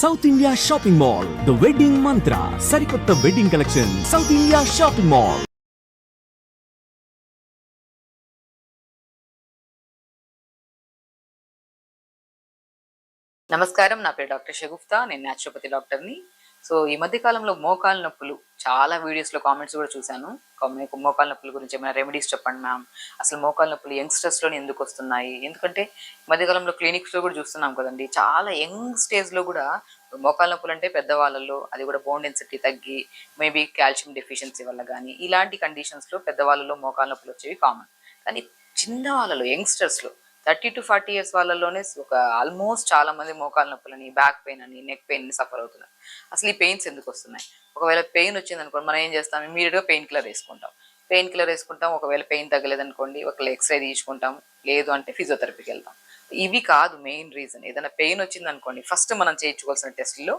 South India Shopping Mall the Wedding Mantra సరికొత్త wedding collection South India Shopping Mall నమస్కారం నా పేరు doctor Shagufta నేను న్యాచురోపతి డాక్టర్ని సో ఈ మధ్య కాలంలో మోకాలు నొప్పులు. చాలా వీడియోస్లో కామెంట్స్ కూడా చూశాను. కామ్- మోకాల నొప్పుల గురించి ఏమైనా రెమెడీస్ చెప్పండి మ్యామ్ అసలు మోకాల నొప్పులు యంగ్స్టర్స్లోనే ఎందుకు వస్తున్నాయి? ఎందుకంటే మధ్యకాలంలో మధ్య కాలంలో క్లినిక్స్లో కూడా చూస్తున్నాం కదండి. చాలా యంగ్ స్టేజ్లో కూడా మోకాల నొప్పులు అంటే పెద్దవాళ్ళలో అది కూడా బోన్ డెన్సిటీ తగ్గి మేబీ కాల్షియం డెఫిషియన్సీ వల్ల కానీ ఇలాంటి కండిషన్స్లో పెద్దవాళ్ళలో మోకాల నొప్పులు వచ్చేవి కామన్ కానీ చిన్న వాళ్ళలో యంగ్స్టర్స్లో థర్టీ టు ఫార్టీ ఇయర్స్ వాళ్ళలోనే ఒక ఆల్మోస్ట్ చాలా మంది మోకాల నొప్పులని బ్యాక్ పెయిన్ అని నెక్ పెయిన్ అని సఫర్ అవుతున్నారు. అసలు ఈ పెయిన్స్ ఎందుకు వస్తున్నాయి? ఒకవేళ పెయిన్ వచ్చింది అనుకోండి మనం ఏం చేస్తాం? ఇమీడియట్గా పెయిన్ కిల్లర్ వేసుకుంటాం. పెయిన్ కిల్లర్ వేసుకుంటాం. ఒకవేళ పెయిన్ తగ్గలేదు అనుకోండి ఎక్స్రే తీసుకుంటాం లేదు అంటే ఫిజియోథెరపీకి వెళ్తాం. ఇవి కాదు మెయిన్ రీజన్. ఏదైనా పెయిన్ వచ్చింది అనుకోండి ఫస్ట్ మనం చేయించుకోవాల్సిన టెస్ట్లో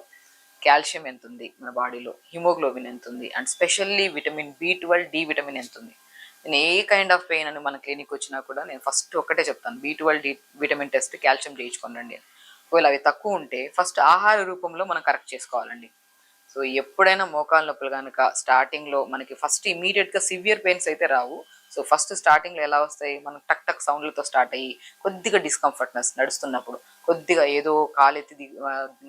కాల్షియం ఎంత ఉంది మన బాడీలో హిమోగ్లోబిన్ ఎంత ఉంది and specially vitamin B twelve D vitamin ఎంత ఉంది నేను ఏ కైండ్ ఆఫ్ పెయిన్ అని మన క్లినిక్ వచ్చినా కూడా నేను ఫస్ట్ ఒకటే చెప్తాను. B twelve D vitamin test calcium చేయించుకోనండి ఒకవేళ అవి తక్కువ ఉంటే ఫస్ట్ ఆహార రూపంలో మనం కరెక్ట్ చేసుకోవాలండి. సో ఎప్పుడైనా మోకాల నొప్పులు కనుక స్టార్టింగ్లో మనకి ఫస్ట్ ఇమీడియట్గా సివియర్ పెయిన్స్ అయితే రావు. సో ఫస్ట్ స్టార్టింగ్లో ఎలా వస్తాయి? మనం టక్ టక్ సౌండ్లతో స్టార్ట్ అయ్యి కొద్దిగా డిస్కంఫర్ట్నెస్ నడుస్తున్నప్పుడు కొద్దిగా ఏదో కాలెత్తి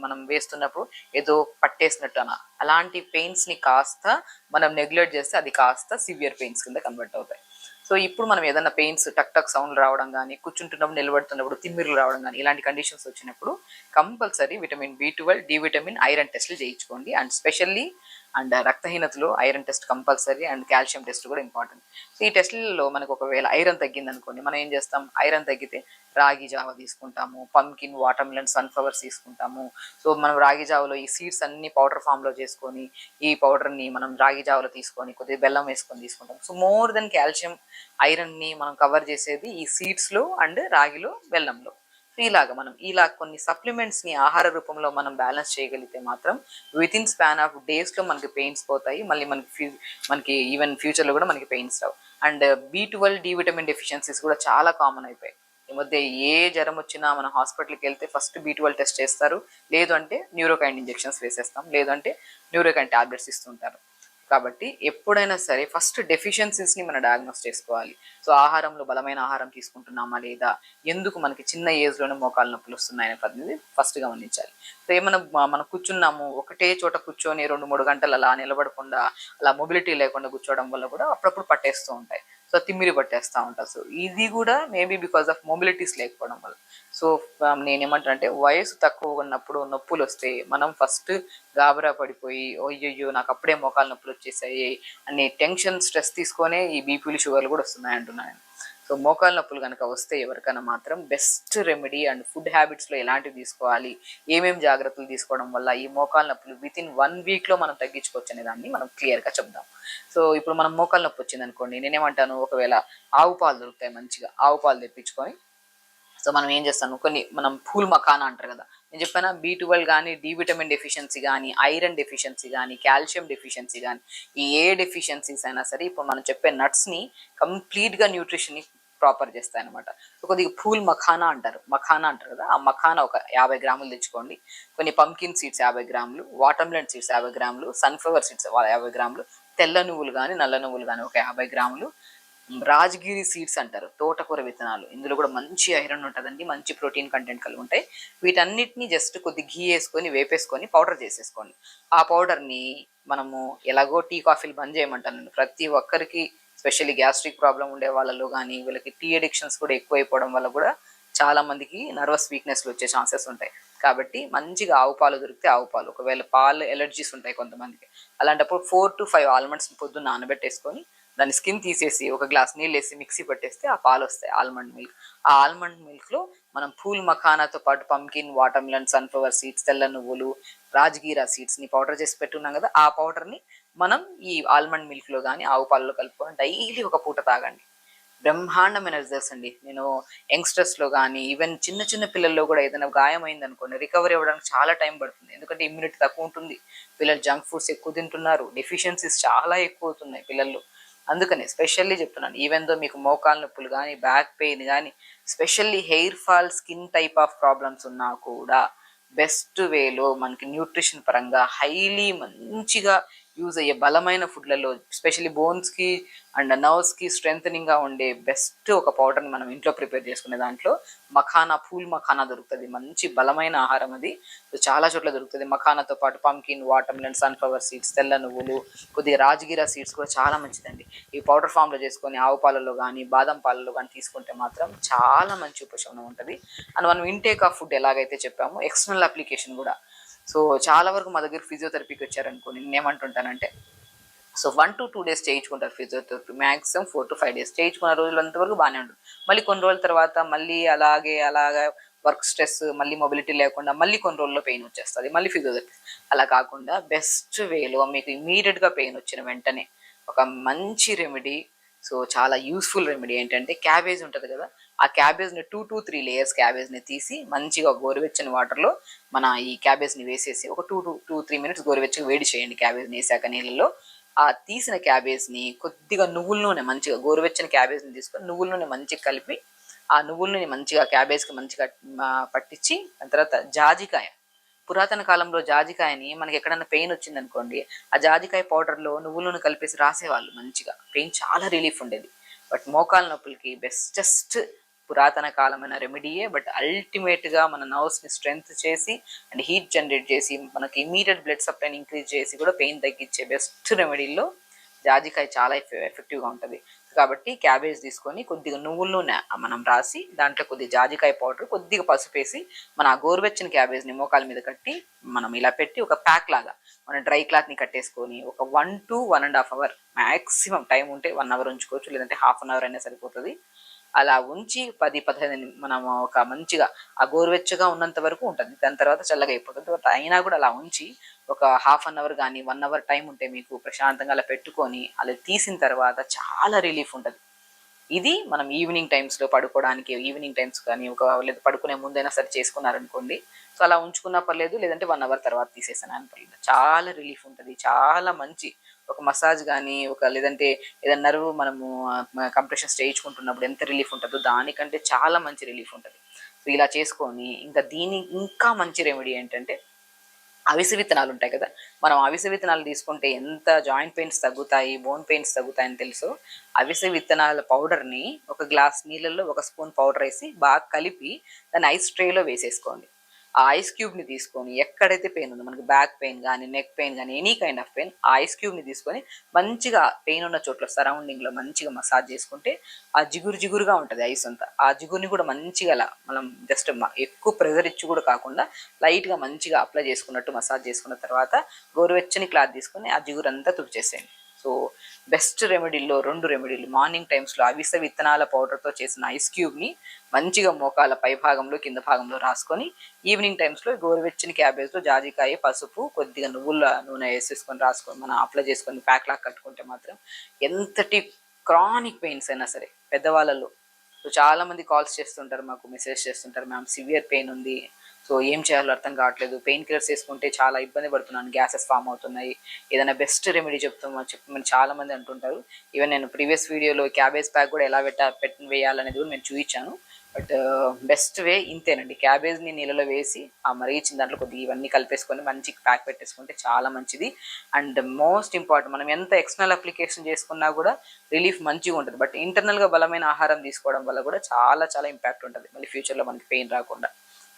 మనం వేస్తున్నప్పుడు ఏదో పట్టేసినట్టు అన. అలాంటి పెయిన్స్ని కాస్త మనం నెగ్లెక్ట్ చేస్తే అది కాస్త సివియర్ పెయిన్స్ కింద కన్వర్ట్ అవుతాయి. సో ఇప్పుడు మనం ఏదైనా పెయిన్స్ టక్ టక్ సౌండ్ రావడం కానీ కూర్చుంటున్నప్పుడు నిలబడుతున్నప్పుడు తిమ్మిర్లు రావడం కానీ ఇలాంటి కండిషన్స్ వచ్చినప్పుడు compulsory vitamin B twelve D vitamin iron టెస్ట్లు చేయించుకోండి. And specially and రక్తహీనతలో iron test compulsory and calcium test కూడా ఇంపార్టెంట్. సో ఈ టెస్ట్లలో మనకు ఒకవేళ ఐరన్ తగ్గింది అనుకోండి మనం ఏం చేస్తాం? ఐరన్ తగ్గితే రాగి జావ తీసుకుంటాము పంకిన్ వాటర్ మిలన్ సన్ఫ్లవర్స్ తీసుకుంటాము. సో మనం రాగి జావలో ఈ సీడ్స్ అన్ని పౌడర్ ఫామ్లో చేసుకొని ఈ పౌడర్ని మనం రాగి జావలో తీసుకొని కొద్దిగా బెల్లం వేసుకొని తీసుకుంటాం. సో మోర్ దెన్ కాల్షియం ఐరన్ని మనం కవర్ చేసేది ఈ సీడ్స్లో అండ్ రాగిలో బెల్లంలో. సో మనం ఇలా కొన్ని సప్లిమెంట్స్ని ఆహార రూపంలో మనం బ్యాలెన్స్ చేయగలిగితే మాత్రం విత్ ఇన్ స్పాన్ ఆఫ్ డేస్లో మనకి పెయిన్స్ పోతాయి. మళ్ళీ మనకి ఫ్యూ మనకి ఈవెన్ ఫ్యూచర్లో కూడా మనకి pains Rao. And B twelve D vitamin deficiencies కూడా చాలా కామన్ అయిపోయాయి. ఈ మధ్య ఏ జ్వరం వచ్చినా మన హాస్పిటల్కి వెళ్తే ఫస్ట్ బీ ట్వెల్వ్ టెస్ట్ చేస్తారు. లేదు అంటే న్యూరోకైండ్ ఇంజెక్షన్స్ వేసేస్తాం. లేదంటే అంటే న్యూరోకైండ్ టాబ్లెట్స్ ఇస్తుంటారు. కాబట్టి ఎప్పుడైనా సరే ఫస్ట్ డెఫిషియన్సీస్ని మనం డయాగ్నోస్ చేసుకోవాలి. సో ఆహారంలో బలమైన ఆహారం తీసుకుంటున్నామా లేదా? ఎందుకు మనకి చిన్న ఏజ్లోనే మోకాలు నొప్పులు వస్తున్నాయనే పద్ధతి ఫస్ట్ గమనించాలి. సో ఏమైనా మనం కూర్చున్నాము ఒకటే చోట కూర్చొని రెండు మూడు గంటలు అలా నిలబడకుండా అలా మొబిలిటీ లేకుండా కూర్చోవడం వల్ల కూడా అప్పుడప్పుడు పట్టేస్తూ ఉంటాయి. సో తిమ్మిరి పట్టేస్తూ ఉంటారు సో ఇది కూడా మేబీ బికాస్ ఆఫ్ మొబిలిటీస్ లేకపోవడం వల్ల. సో um, నేనేమంటానంటే వయసు తక్కువ ఉన్నప్పుడు నొప్పులు వస్తే మనం ఫస్ట్ గాబరా పడిపోయి అయ్యయ్యో నాకు అప్పుడే మోకాలు నొప్పులు వచ్చేసాయి అనే టెన్షన్ స్ట్రెస్ తీసుకొనే ఈ బీపీలు షుగర్లు కూడా వస్తున్నాయి అంటున్నాను సో మోకాలు నొప్పులు కనుక వస్తే ఎవరికైనా మాత్రం బెస్ట్ రెమెడీ అండ్ ఫుడ్ హ్యాబిట్స్లో ఎలాంటివి తీసుకోవాలి ఏమేం జాగ్రత్తలు తీసుకోవడం వల్ల ఈ మోకాలు నొప్పులు విత్ ఇన్ వన్ వీక్లో మనం తగ్గించుకోవచ్చు అనే దాన్ని మనం క్లియర్గా చెప్దాం. సో ఇప్పుడు మనం మోకాలు నొప్పి వచ్చింది అనుకోండి నేనేమంటాను? ఒకవేళ ఆవు పాలు దొరుకుతాయి మంచిగా ఆవు పాలు తెప్పించుకొని సో మనం ఏం చేస్తాను కొన్ని మనం పూల్ మకానా అంటారు కదా. నేను చెప్పాను? బీ ట్వెల్వ్ కానీ డి విటమిన్ డెఫిషియన్సీ కానీ ఐరన్ డెఫిషియన్సీ కానీ కాల్షియం డెఫిషియన్సీ కానీ ఈ ఏ డెఫిషియన్సీస్ అయినా సరే ఇప్పుడు మనం చెప్పే నట్స్ని కంప్లీట్గా న్యూట్రిషన్ని ప్రాపర్ చేస్తాయి అనమాట కొద్దిగా పూల్ మఖానా అంటారు. మఖానా అంటారు కదా. ఆ మఖానా ఒక యాభై గ్రాములు తెచ్చుకోండి. కొన్ని పంకిన్ సీడ్స్ యాభై గ్రాములు వాటర్మిలన్ సీడ్స్ యాభై గ్రాములు సన్ఫ్లవర్ సీడ్స్ యాభై గ్రాములు తెల్ల నువ్వులు కానీ నల్ల నువ్వులు కానీ ఒక యాభై గ్రాములు రాజగిరి సీడ్స్ అంటారు తోటకూర విత్తనాలు. ఇందులో కూడా మంచి ఐరన్ ఉంటుందండి మంచి ప్రోటీన్ కంటెంట్ కలిగి ఉంటాయి. వీటన్నిటిని జస్ట్ కొద్ది ఘీ వేసుకొని వేపేసుకొని పౌడర్ చేసేసుకోండి. ఆ పౌడర్ని మనము ఎలాగో టీ కాఫీలు బంద్ చేయమంటానండి. ప్రతి ఒక్కరికి స్పెషల్లీ గ్యాస్ట్రిక్ ప్రాబ్లం ఉండే వాళ్ళలో కానీ వీళ్ళకి టీ అడిక్షన్స్ కూడా ఎక్కువైపోవడం వల్ల కూడా చాలా మందికి నర్వస్ వీక్నెస్లు వచ్చే ఛాన్సెస్ ఉంటాయి. కాబట్టి మంచిగా ఆవు పాలు దొరికితే ఆవు పాలు. ఒకవేళ పాలు ఎలర్జీస్ ఉంటాయి కొంతమందికి. అలాంటప్పుడు ఫోర్ టు ఫైవ్ ఆల్మండ్స్ పొద్దున్న నానబెట్టేసుకొని దాని స్కిన్ తీసేసి ఒక గ్లాస్ నీళ్ళు వేసి మిక్సీ పట్టేస్తే ఆ పాలు వస్తాయి ఆల్మండ్ మిల్క్. ఆ ఆల్మండ్ మిల్క్లో మనం పూల్ మఖానాతో పాటు pumpkin water melon sunflower seeds తెల్ల నువ్వులు రాజగీరా సీడ్స్ని పౌడర్ చేసి పెట్టున్నాం కదా ఆ పౌడర్ని మనం ఈ ఆల్మండ్ మిల్క్లో కానీ ఆవు పాలలో కలుపుకొని డైలీ ఒక పూట తాగండి. బ్రహ్మాండమైన రిజల్ట్స్ అండి. నేను యంగ్స్టర్స్లో కానీ ఈవెన్ చిన్న చిన్న పిల్లల్లో కూడా ఏదైనా గాయం అయింది అనుకోండి రికవరీ అవ్వడానికి చాలా టైం పడుతుంది. ఎందుకంటే ఇమ్యూనిటీ తక్కువ ఉంటుంది. పిల్లలు జంక్ ఫుడ్స్ ఎక్కువ తింటున్నారు డెఫిషియన్సీస్ చాలా ఎక్కువ అవుతున్నాయి పిల్లల్లో. అందుకని స్పెషల్లీ చెప్తున్నాను. ఈవెన్ దో మీకు మోకాలు నొప్పులు కానీ బ్యాక్ పెయిన్ కానీ specially hair fall skin type of problems ఉన్నా కూడా బెస్ట్ వేలో మనకి న్యూట్రిషన్ పరంగా హైలీ మంచిగా యూజ్ అయ్యే బలమైన ఫుడ్లలో స్పెషలీ బోన్స్కి అండ్ నర్వ్స్కి స్ట్రెంగ్ ఉండే బెస్ట్ ఒక పౌడర్ని మనం ఇంట్లో ప్రిపేర్ చేసుకునే దాంట్లో మఖానా పూల్ మఖానా దొరుకుతుంది. మంచి బలమైన ఆహారం అది. చాలా చోట్ల దొరుకుతుంది. మఖానాతో పాటు pumpkin water melon sunflower seeds తెల్ల నువ్వులు కొద్దిగా రాజగిరా సీడ్స్ కూడా చాలా మంచిదండి. ఈ పౌడర్ ఫామ్లో చేసుకొని ఆవు పాలలో కానీ బాదం పాలలో కానీ తీసుకుంటే మాత్రం చాలా మంచి ఉపశమనం ఉంటుంది. అండ్ మనం ఇంటేక్ ఆఫ్ ఫుడ్ ఎలాగైతే చెప్పామో ఎక్స్టర్నల్ అప్లికేషన్ కూడా. సో చాలా వరకు మా దగ్గర ఫిజియోథెరపీకి వచ్చారనుకో నేను ఏమంటుంటానంటే so one to two days చేయించుకుంటారు physiotherapy maximum four to five days చేయించుకున్న రోజులంత వరకు బాగానే ఉంటుంది. మళ్ళీ కొన్ని రోజుల తర్వాత మళ్ళీ అలాగే అలాగే వర్క్ స్ట్రెస్ మళ్ళీ మొబిలిటీ లేకుండా మళ్ళీ కొన్ని రోజుల్లో పెయిన్ వచ్చేస్తుంది మళ్ళీ ఫిజియోథెరపీ అలా కాకుండా బెస్ట్ వేలో మీకు ఇమీడియట్గా పెయిన్ వచ్చిన వెంటనే ఒక మంచి రెమెడీ సో చాలా యూస్ఫుల్ రెమెడీ ఏంటంటే క్యాబేజ్ ఉంటుంది కదా ఆ క్యాబేజ్ని టూ టూ త్రీ లేయర్స్ క్యాబేజ్ని తీసి మంచిగా గోరువెచ్చని వాటర్లో మన ఈ క్యాబేజ్ని వేసేసి ఒక two two two three minutes గోరువెచ్చగా వేడి చేయండి క్యాబేజ్ని వేసాక నీళ్ళలో. ఆ తీసిన క్యాబేజ్ని కొద్దిగా నువ్వుల నూనె మంచిగా గోరువెచ్చని క్యాబేజ్ని తీసుకొని నువ్వుల నూనె మంచిగా కలిపి ఆ నువ్వుల నూనె మంచిగా క్యాబేజ్కి మంచిగా పట్టించి దాని తర్వాత జాజికాయ. పురాతన కాలంలో జాజికాయని మనకి ఎక్కడైనా పెయిన్ వచ్చింది అనుకోండి ఆ జాజికాయ పౌడర్లో నువ్వుల నూనె కలిపేసి రాసేవాళ్ళు మంచిగా. పెయిన్ చాలా రిలీఫ్ ఉండేది. బట్ మోకాల నొప్పులకి బెస్టెస్ట్ పురాతన కాలమైన రెమెడీయే బట్ అల్టిమేట్గా మన నర్వ్స్ని స్ట్రెంగ్త్ చేసి అండ్ హీట్ జనరేట్ చేసి మనకి ఇమీడియట్ బ్లడ్ సప్లైని ఇంక్రీజ్ చేసి కూడా పెయిన్ తగ్గించే బెస్ట్ రెమెడీల్లో జాజికాయ చాలా ఎఫెక్టివ్గా ఉంటుంది. కాబట్టి క్యాబేజ్ తీసుకొని కొద్దిగా నువ్వుల నూనె మనం రాసి దాంట్లో కొద్దిగా జాజికాయ పౌడర్ కొద్దిగా పసుపు వేసి మన ఆ గోరువెచ్చని క్యాబేజ్ని మోకాల మీద కట్టి మనం ఇలా పెట్టి ఒక ప్యాక్ లాగా మన డ్రై క్లాత్ని కట్టేసుకొని ఒక one to one and half hour maximum time ఉంటే వన్ అవర్ ఉంచుకోవచ్చు లేదంటే హాఫ్ అన్ అవర్ అయినా సరిపోతుంది. అలా ఉంచి పది పదిహేను మనం ఒక మంచిగా ఆ గోరువెచ్చగా ఉన్నంత వరకు ఉంటుంది. దాని తర్వాత చల్లగా అయిపోతుంది. అయినా కూడా అలా ఉంచి ఒక హాఫ్ అన్ అవర్ కానీ వన్ అవర్ టైం ఉంటే మీకు ప్రశాంతంగా అలా పెట్టుకొని అలా తీసిన తర్వాత చాలా రిలీఫ్ ఉంటుంది. ఇది మనం ఈవినింగ్ టైమ్స్లో పడుకోవడానికి ఈవినింగ్ టైమ్స్ కానీ ఒక లేదు పడుకునే ముందైనా సరే చేసుకున్నారనుకోండి. సో అలా ఉంచుకున్నా పర్లేదు లేదంటే వన్ అవర్ తర్వాత తీసేసాను అని పర్లేదు. చాలా రిలీఫ్ ఉంటుంది. చాలా మంచి ఒక మసాజ్ కానీ ఒక లేదంటే ఏదైనా నర్వ్ మనము కంప్రెషన్స్ చేయించుకుంటున్నప్పుడు ఎంత రిలీఫ్ ఉంటుందో దానికంటే చాలా మంచి రిలీఫ్ ఉంటుంది. సో ఇలా చేసుకొని ఇంకా దీని ఇంకా మంచి రెమెడీ ఏంటంటే అవిసె విత్తనాలు ఉంటాయి కదా. మనం అవిసె విత్తనాలు తీసుకుంటే ఎంత జాయింట్ పెయిన్స్ తగ్గుతాయి బోన్ పెయిన్స్ తగ్గుతాయని తెలుసు. అవిసె విత్తనాల పౌడర్ని ఒక గ్లాస్ నీళ్ళల్లో ఒక స్పూన్ పౌడర్ వేసి బాగా కలిపి దాన్ని ఐస్ ట్రేలో వేసేసుకోండి. ఆ ఐస్ క్యూబ్ని తీసుకొని ఎక్కడైతే పెయిన్ ఉందో మనకి బ్యాక్ పెయిన్ కానీ నెక్ పెయిన్ కానీ ఎనీ కైండ్ ఆఫ్ పెయిన్ ఆ ఐస్ క్యూబ్ని తీసుకొని మంచిగా పెయిన్ ఉన్న చోట్ల సరౌండింగ్లో మంచిగా మసాజ్ చేసుకుంటే ఆ జిగురు జిగురుగా ఉంటుంది ఐస్ అంతా. ఆ జిగురుని కూడా మంచిగా అలా మనం జస్ట్ ఎక్కువ ప్రెజర్ ఇచ్చి కూడా కాకుండా లైట్గా మంచిగా అప్లై చేసుకున్నట్టు మసాజ్ చేసుకున్న తర్వాత గోరువెచ్చని క్లాత్ తీసుకొని ఆ జిగురు అంతా తుడిచేసేయండి. సో బెస్ట్ రెమెడీల్లో రెండు రెమెడీలు. మార్నింగ్ టైమ్స్లో అవిసె విత్తనాల పౌడర్తో చేసిన ఐస్ క్యూబ్ని మంచిగా మోకాల పై భాగంలో కింద భాగంలో రాసుకొని ఈవినింగ్ టైమ్స్లో గోరువెచ్చని క్యాబేజ్లో జాజికాయ పసుపు కొద్దిగా నువ్వుల నూనె వేసేసుకొని రాసుకొని మనం అప్లై చేసుకొని ప్యాక్ లాగా కట్టుకుంటే మాత్రం ఎంతటి క్రానిక్ పెయిన్స్ అయినా సరే పెద్దవాళ్ళలో చాలామంది కాల్స్ చేస్తుంటారు మాకు మెసేజ్ చేస్తుంటారు మ్యామ్ సివియర్ పెయిన్ ఉంది సో ఏం చేయాలో అర్థం కావట్లేదు. పెయిన్ కిల్లర్స్ వేసుకుంటే చాలా ఇబ్బంది పడుతున్నాను. గ్యాసెస్ ఫామ్ అవుతున్నాయి. ఏదైనా బెస్ట్ రెమెడీ చెప్తామని చెప్పి చాలా మంది అంటుంటారు. ఈవెన్ నేను ప్రీవియస్ వీడియోలో క్యాబేజ్ ప్యాక్ కూడా ఎలా పెట్ట పెట్ వేయాలనేది కూడా నేను చూపించాను బట్ బెస్ట్ వే ఇంతేనండి. క్యాబేజ్ని నీళ్ళలో వేసి ఆ మరిగించిన దాంట్లో కొద్దిగా ఇవన్నీ కలిపేసుకొని మంచి ప్యాక్ పెట్టేసుకుంటే చాలా మంచిది. అండ్ మోస్ట్ ఇంపార్టెంట్ మనం ఎంత ఎక్స్టర్నల్ అప్లికేషన్ చేసుకున్నా కూడా రిలీఫ్ మంచిగా ఉంటుంది. బట్ ఇంటర్నల్గా బలమైన ఆహారం తీసుకోవడం వల్ల కూడా చాలా చాలా ఇంపాక్ట్ ఉంటుంది. మళ్ళీ ఫ్యూచర్లో మనకి పెయిన్ రాకుండా.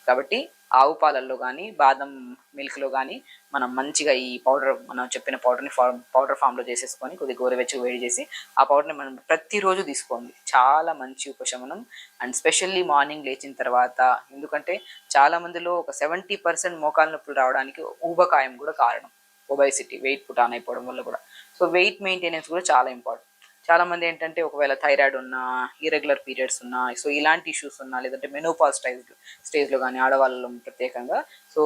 కాబట్టి ఆవు పాలల్లో కానీ బాదం మిల్క్లో కానీ మనం మంచిగా ఈ పౌడర్ మనం చెప్పిన పౌడర్ని ఫార్మ్ పౌడర్ ఫామ్లో చేసేసుకొని కొద్దిగా గోరువెచ్చగా వేడి చేసి ఆ పౌడర్ని మనం ప్రతిరోజు తీసుకోండి. చాలా మంచి ఉపశమనం. అండ్ స్పెషల్లీ మార్నింగ్ లేచిన తర్వాత ఎందుకంటే చాలా మందిలో ఒక సెవెంటీ పర్సెంట్ మోకాలు నొప్పులు రావడానికి ఊబకాయం కూడా కారణం. ఒబైసిటీ వెయిట్ పుట్ ఆన్ అయిపోవడం వల్ల కూడా. సో వెయిట్ మెయింటెనెన్స్ కూడా చాలా ఇంపార్టెంట్. చాలా మంది ఏంటంటే ఒకవేళ థైరాయిడ్ ఉన్నా ఇరెగ్యులర్ పీరియడ్స్ ఉన్నా సో ఇలాంటి ఇష్యూస్ ఉన్నా లేదంటే మెనోపాల్ స్టైజ్ స్టేజ్లో కానీ ఆడవాళ్ళు ప్రత్యేకంగా సో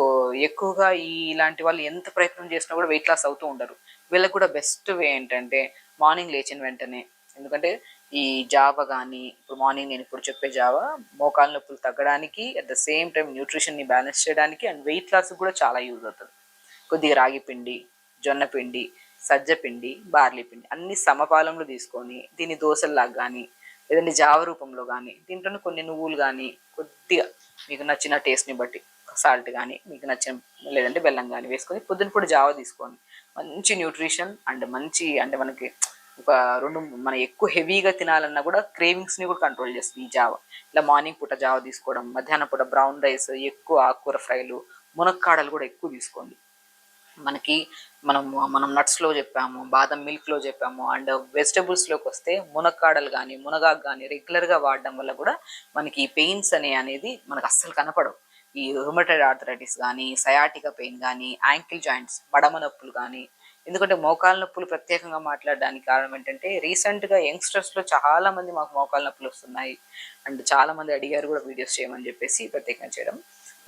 ఎక్కువగా ఈ ఇలాంటి వాళ్ళు ఎంత ప్రయత్నం చేసినా కూడా వెయిట్ లాస్ అవుతూ ఉండరు. వీళ్ళకి కూడా బెస్ట్ వే ఏంటంటే మార్నింగ్ లేచిన వెంటనే ఎందుకంటే ఈ జావ కానీ ఇప్పుడు మార్నింగ్ నేను ఇప్పుడు చెప్పే జావ మోకాలు నొప్పులు తగ్గడానికి అట్ ద సేమ్ టైం న్యూట్రిషన్ని బ్యాలెన్స్ చేయడానికి అండ్ వెయిట్ లాస్ కూడా చాలా యూజ్ అవుతుంది. కొద్దిగా రాగి పిండి జొన్న పిండి సజ్జ పిండి బార్లీ పిండి అన్ని సమపాలంలో తీసుకొని దీన్ని దోశల్లాగా కానీ లేదంటే జావ రూపంలో కానీ దీంట్లో కొన్ని నువ్వులు కానీ కొద్దిగా మీకు నచ్చిన టేస్ట్ని బట్టి సాల్ట్ కానీ మీకు నచ్చిన లేదంటే బెల్లం కానీ వేసుకొని పొద్దున పూట జావ తీసుకోండి. మంచి న్యూట్రిషన్ అండ్ మంచి అంటే మనకి ఒక రెండు మన ఎక్కువ హెవీగా తినాలన్నా కూడా క్రేవింగ్స్ని కూడా కంట్రోల్ చేస్తుంది ఈ జావ. ఇలా మార్నింగ్ పూట జావ తీసుకోవడం మధ్యాహ్నం పూట బ్రౌన్ రైస్ ఎక్కువ ఆకుకూర ఫ్రైలు మునక్కాడలు కూడా ఎక్కువ తీసుకోండి. మనకి మనం మనం నట్స్లో చెప్పాము బాదం మిల్క్లో చెప్పాము అండ్ వెజిటబుల్స్లోకి వస్తే మునక్కాడలు కానీ మునగాకు కానీ రెగ్యులర్గా వాడడం వల్ల కూడా మనకి ఈ పెయిన్స్ అనే అనేది మనకు అస్సలు కనపడవు. ఈ రుమటైడ్ ఆర్థరైటిస్ కానీ సయాటికా పెయిన్ కానీ యాంకిల్ జాయింట్స్ మడమ నొప్పులు కానీ ఎందుకంటే మోకాల నొప్పులు ప్రత్యేకంగా మాట్లాడడానికి కారణం ఏంటంటే రీసెంట్గా యంగ్స్టర్స్లో చాలా మంది మాకు మోకాల నొప్పులు వస్తున్నాయి. అండ్ చాలా మంది అడిగారు కూడా వీడియోస్ చేయమని చెప్పేసి ప్రత్యేకంగా చేయడం.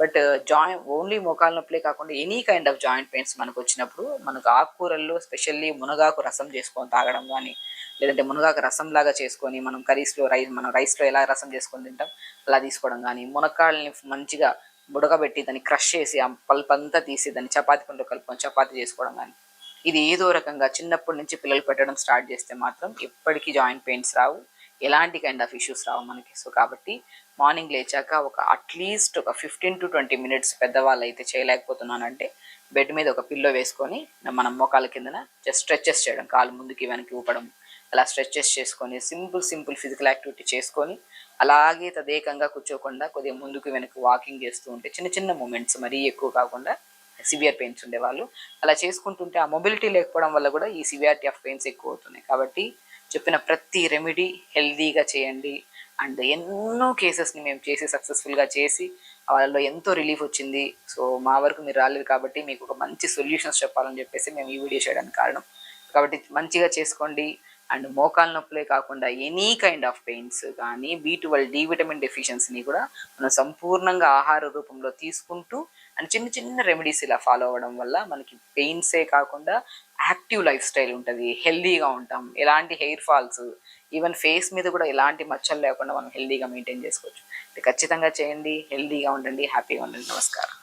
బట్ uh, జాయింట్ ఓన్లీ మోకాల నొప్పులే కాకుండా any kind of joint pains మనకు వచ్చినప్పుడు మనకు ఆకుకూరల్లో స్పెషల్లీ మునగాకు రసం చేసుకొని తాగడం కానీ లేదంటే మునగాకు రసం లాగా చేసుకొని మనం కర్రీస్లో రైస్ మనం రైస్లో ఎలా రసం చేసుకొని తింటాం అలా తీసుకోవడం కానీ మునక్కాళ్ళని మంచిగా బుడకబెట్టి దాన్ని క్రష్ చేసి ఆ పల్ప్ అంతా తీసి దాన్ని చపాతీ పండుగ కలుపుకొని చపాతీ చేసుకోవడం కానీ ఇది ఏదో రకంగా చిన్నప్పటి నుంచి పిల్లలు పెట్టడం స్టార్ట్ చేస్తే మాత్రం ఎప్పటికీ జాయింట్ పెయిన్స్ రావు. ఎలాంటి కైండ్ ఆఫ్ ఇష్యూస్ రావు మనకి. సో కాబట్టి మార్నింగ్ లేచాక ఒక అట్లీస్ట్ ఒక ఫిఫ్టీన్ టు ట్వంటీ మినిట్స్ పెద్దవాళ్ళు అయితే చేయలేకపోతున్నానంటే బెడ్ మీద ఒక పిల్లో వేసుకొని మనం మోకాల కిందన జస్ట్ స్ట్రెచెస్ చేయడం కాలు ముందుకి వెనక్కి ఊపడం అలా స్ట్రెచెస్ చేసుకొని సింపుల్ సింపుల్ ఫిజికల్ యాక్టివిటీ చేసుకొని అలాగే తదేకంగా కూర్చోకుండా కొద్దిగా ముందుకు వెనక్కి వాకింగ్ చేస్తూ ఉంటే చిన్న చిన్న మూమెంట్స్ మరీ ఎక్కువ కాకుండా సివియర్ పెయిన్స్ ఉండేవాళ్ళు. అలా చేసుకుంటుంటే ఆ మొబిలిటీ లేకపోవడం వల్ల కూడా ఈ సివియారిటీ ఆఫ్ పెయిన్స్ ఎక్కువ అవుతున్నాయి. కాబట్టి చెప్పిన ప్రతి రెమెడీ హెల్దీగా చేయండి. అండ్ ఎన్నో కేసెస్ని మేము చేసి సక్సెస్ఫుల్గా చేసి వాళ్ళలో ఎంతో రిలీఫ్ వచ్చింది. సో మా వరకు మీరు రాలేదు కాబట్టి మీకు ఒక మంచి సొల్యూషన్స్ చెప్పాలని చెప్పేసి మేము ఈ వీడియో చేయడానికి కారణం. కాబట్టి మంచిగా చేసుకోండి. అండ్ మోకాల నొప్పులే కాకుండా ఎనీ కైండ్ ఆఫ్ పెయిన్స్ కానీ బీ ట్వెల్వ్ డి విటమిన్ డెఫిషియన్సీని కూడా మనం సంపూర్ణంగా ఆహార రూపంలో తీసుకుంటూ అండ్ చిన్న చిన్న రెమెడీస్ ఇలా ఫాలో అవ్వడం వల్ల మనకి పెయిన్సే కాకుండా యాక్టివ్ లైఫ్ స్టైల్ ఉంటుంది హెల్దీగా ఉంటాం. ఎలాంటి హెయిర్ ఫాల్స్ ఈవెన్ ఫేస్ మీద కూడా ఎలాంటి మచ్చలు లేకుండా మనం హెల్దీగా మెయింటైన్ చేసుకోవచ్చు. ఖచ్చితంగా చేయండి. హెల్దీగా ఉండండి. హ్యాపీగా ఉండండి. నమస్కారం.